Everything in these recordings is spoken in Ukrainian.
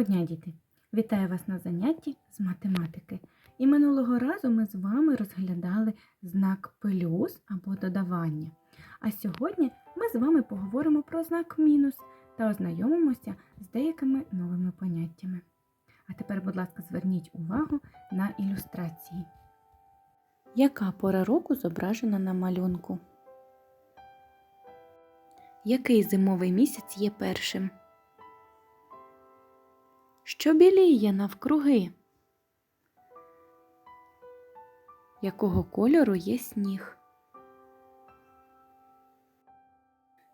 Доброго дня, діти! Вітаю вас на занятті з математики. І минулого разу ми з вами розглядали знак плюс або додавання. А сьогодні ми з вами поговоримо про знак мінус та ознайомимося з деякими новими поняттями. А тепер, будь ласка, зверніть увагу на ілюстрації. Яка пора року зображена на малюнку? Який зимовий місяць є першим? Що біліє навкруги? Якого кольору є сніг?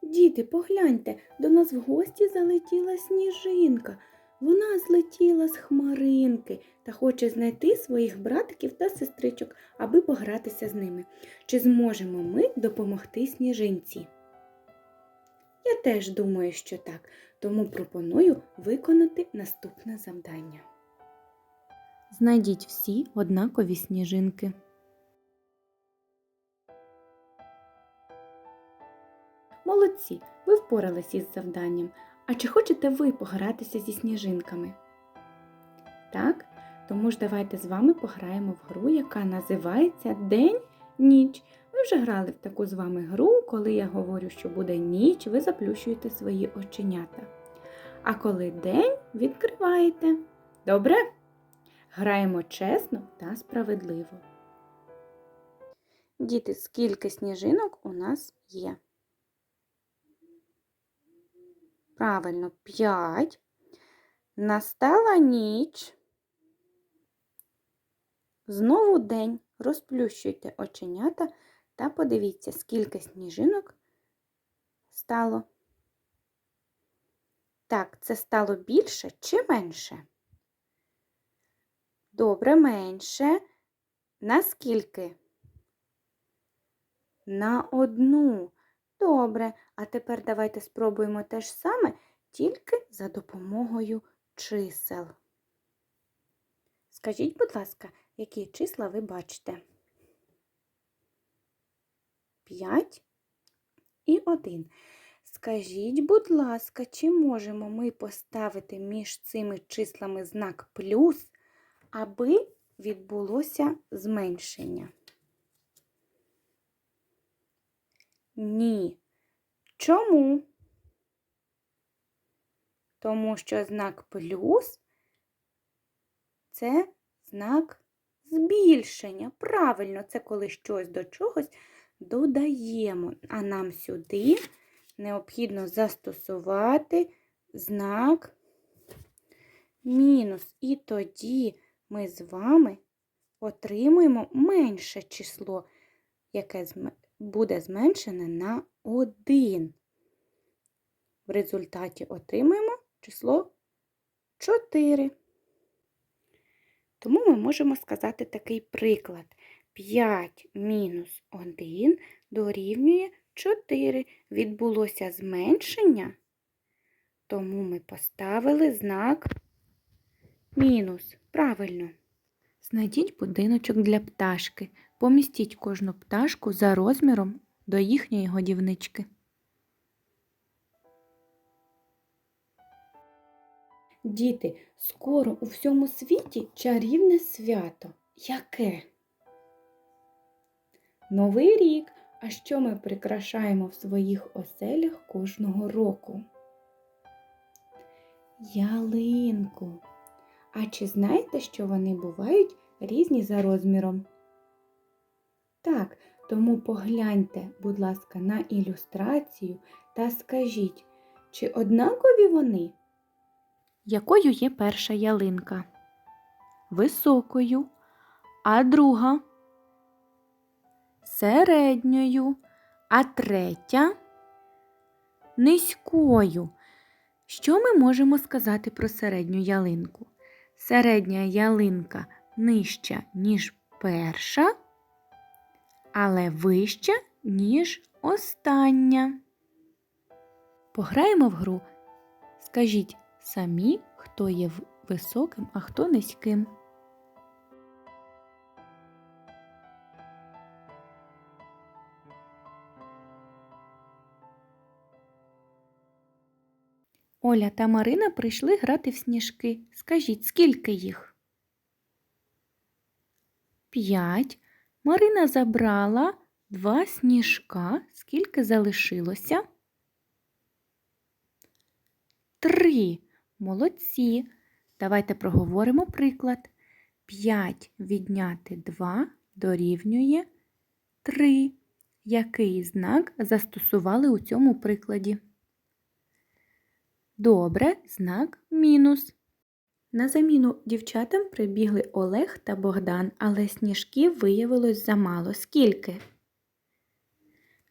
Діти, погляньте, до нас в гості залетіла сніжинка. Вона злетіла з хмаринки та хоче знайти своїх братиків та сестричок, аби погратися з ними. Чи зможемо ми допомогти сніжинці? Я теж думаю, що так, тому пропоную виконати наступне завдання. Знайдіть всі однакові сніжинки. Молодці, ви впоралися із завданням. А чи хочете ви погратися зі сніжинками? Так, тому ж давайте з вами пограємо в гру, яка називається День-ніч. Ми вже грали в таку з вами гру, коли я говорю, що буде ніч, ви заплющуєте свої оченята. А коли день, відкриваєте. Добре? Граємо чесно та справедливо. Діти, скільки сніжинок у нас є? Правильно, 5. Настала ніч. Знову день. Розплющуйте оченята та подивіться, скільки сніжинок стало. Так, це стало більше чи менше? Добре, менше. Наскільки? На одну. Добре, а тепер давайте спробуємо те ж саме, тільки за допомогою чисел. Скажіть, будь ласка, які числа ви бачите? 5 і 1. Скажіть, будь ласка, чи можемо ми поставити між цими числами знак плюс, аби відбулося зменшення? Ні. Чому? Тому що знак плюс це знак збільшення. Правильно, це коли щось до чогось додаємо, а нам сюди необхідно застосувати знак мінус. І тоді ми з вами отримуємо менше число, яке буде зменшене на 1. В результаті отримаємо число 4. Тому ми можемо сказати такий приклад. 5 мінус 1 дорівнює 4. Відбулося зменшення, тому ми поставили знак мінус. Правильно. Знайдіть будиночок для пташки. Помістіть кожну пташку за розміром до їхньої годівнички. Діти, скоро у всьому світі чарівне свято. Яке? Новий рік. А що ми прикрашаємо в своїх оселях кожного року? Ялинку. А чи знаєте, що вони бувають різні за розміром? Так, тому погляньте, будь ласка, на ілюстрацію та скажіть, чи однакові вони? Якою є перша ялинка? Високою, а друга середньою, а третя низькою. Що ми можемо сказати про середню ялинку? Середня ялинка нижча, ніж перша, але вища, ніж остання. Пограємо в гру. Скажіть самі, хто є високим, а хто низьким. Оля та Марина прийшли грати в сніжки. Скажіть, скільки їх? П'ять. Марина забрала два сніжка. Скільки залишилося? Три. Молодці. Давайте проговоримо приклад. 5 відняти 2 дорівнює 3. Який знак застосували у цьому прикладі? Добре, знак мінус. На заміну дівчатам прибігли Олег та Богдан, але сніжків виявилось замало. Скільки?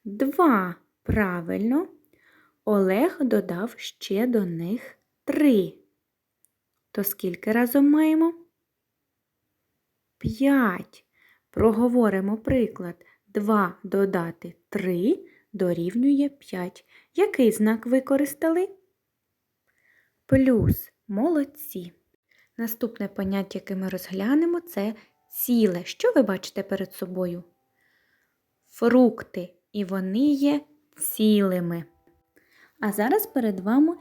Два. Правильно. Олег додав ще до них три. То скільки разом маємо? П'ять. Проговоримо приклад. 2 додати 3 дорівнює 5. Який знак використали? Плюс. Молодці. Наступне поняття, яке ми розглянемо, це ціле. Що ви бачите перед собою? Фрукти. І вони є цілими. А зараз перед вами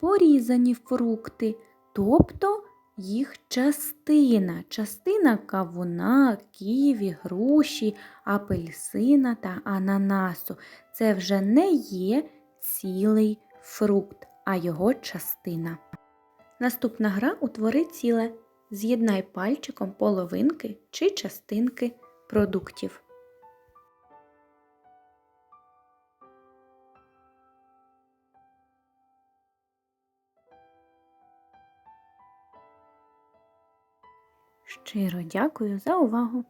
порізані фрукти, тобто їх частина. Частина кавуна, ківі, груші, апельсина та ананасу. Це вже не є цілий фрукт, а його частина. Наступна гра утвори ціле. З'єднай пальчиком половинки чи частинки продуктів. Щиро дякую за увагу!